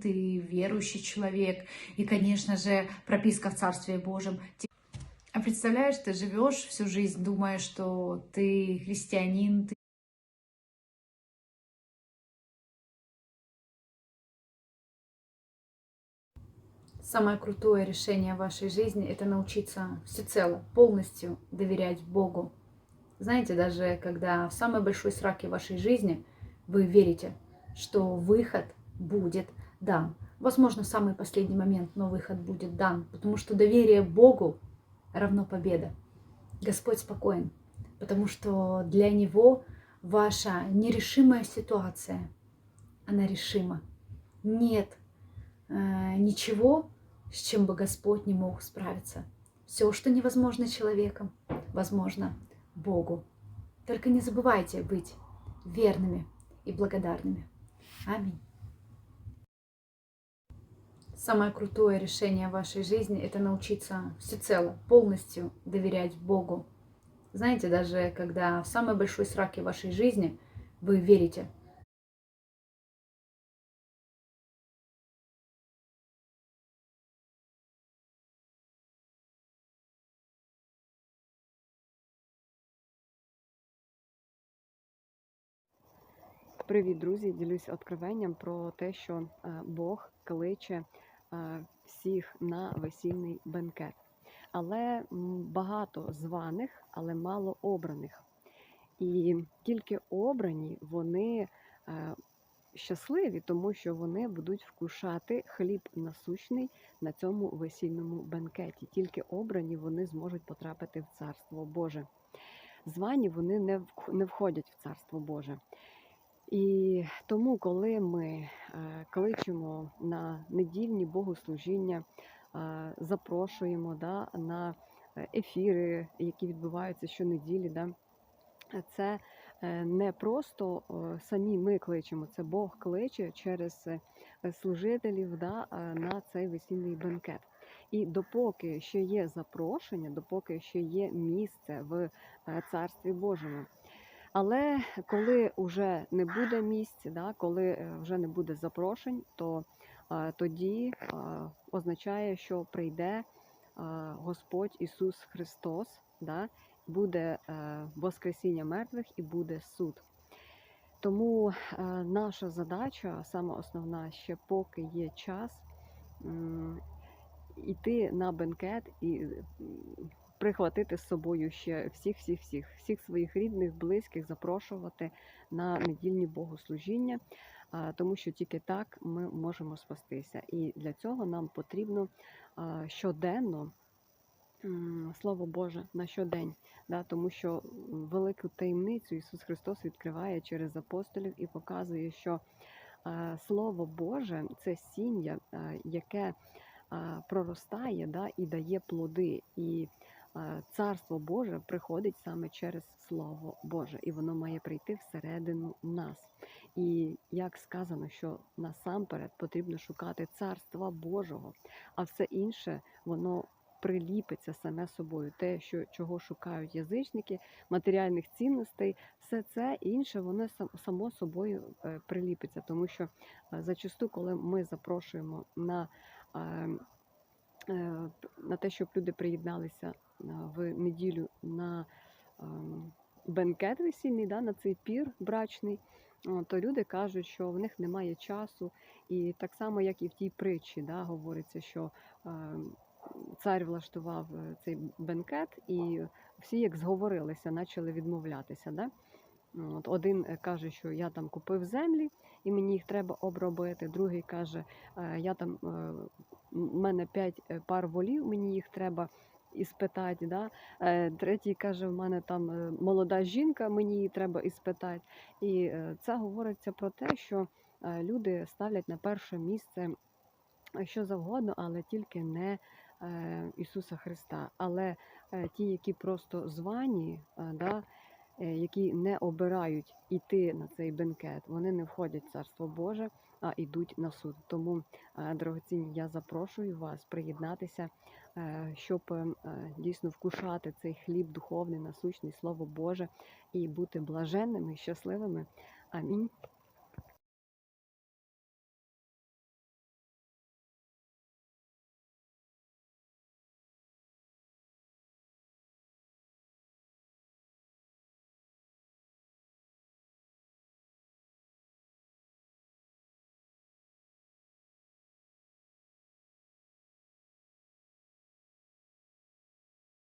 ты верующий человек, и, конечно же, прописка в Царстве Божьем. А представляешь, ты живешь всю жизнь, думая, что ты христианин, ты Самое крутое решение в вашей жизни – это научиться всецело, полностью доверять Богу. Знаете, даже когда в самой большой сраке вашей жизни вы верите, что выход будет дан. Возможно, в самый последний момент, но выход будет дан, потому что доверие Богу равно победа. Господь спокоен, потому что для Него ваша нерешимая ситуация, она решима. Нет э, ничего, с чем бы Господь не мог справиться. Все, что невозможно человеком, возможно Богу. Только не забывайте быть верными и благодарными. Аминь. Самое крутое решение в вашей жизни – это научиться всецело, полностью доверять Богу. Знаете, даже когда в самой большой сраке вашей жизни вы верите, Привіт, друзі! Ділюсь откровенням про те, що е, Бог кличе е, всіх на весільний бенкет. Але багато званих, але мало обраних. І тільки обрані вони е, щасливі, тому що вони будуть вкушати хліб насущний на цьому весільному бенкеті. Тільки обрані вони зможуть потрапити в Царство Боже. Звані вони не входять в Царство Боже. І тому, коли ми е, кличемо на недільні богослужіння, запрошуємо да, на ефіри, які відбуваються щонеділі, да, це е, не просто самі ми кличемо, це Бог кличе через е, служителів да, на цей весільний бенкет. І допоки ще є запрошення, допоки ще є місце в Царстві Божому. Але коли вже не буде місць, да, коли е, вже не буде запрошень, то тоді означає, що прийде Господь Ісус Христос, да, буде е, Воскресіння мертвих і буде суд. Тому е, наша задача, саме основна, ще поки є час, м, іти на бенкет і прихватити з собою ще всіх, всіх, всіх, всіх своїх рідних, близьких, запрошувати на недільні богослужіння, тому що тільки так ми можемо спастися. І для цього нам потрібно щоденно. Слово Боже на щодень, да, тому що велику таємницю Ісус Христос відкриває через апостолів і показує, що Слово Боже це сім'я, яке проростає да, і дає плоди. І Царство Боже приходить саме через Слово Боже, і воно має прийти всередину нас. І як сказано, що насамперед потрібно шукати Царства Божого, а все інше воно приліпиться саме собою. Те, що чого шукають язичники, матеріальних цінностей, все це інше, воно сам- само собою е, приліпиться, тому що е, зачасту, коли ми запрошуємо на е, е, на те, щоб люди приєдналися е, в неділю на ем, бенкет весільний, да, на цей пір брачний, то люди кажуть, що в них немає часу. І так само, як і в тій притчі, да, говориться, що ем, цар влаштував е, цей бенкет, і всі, як зговорилися, почали відмовлятися. Да? От один е, каже, що я там купив землі і мені їх треба обробити. Другий каже, «Е, я там у мене п'ять е, пар волів, мені їх треба іспитати. Да? Е, Третій каже, в мене там е, молода жінка, мені її треба іспитати. І це говориться про те, що люди ставлять на перше місце що завгодно, але тільки не Ісуса Христа. Але ті, які просто звані, да, які не обирають іти на цей бенкет, вони не входять в Царство Боже, а йдуть на суд. Тому, е, дорогоцінні, я запрошую вас приєднатися, е, щоб е, дійсно вкушати цей хліб духовний, насущний, Слово Боже, і бути блаженними, щасливими. Амінь.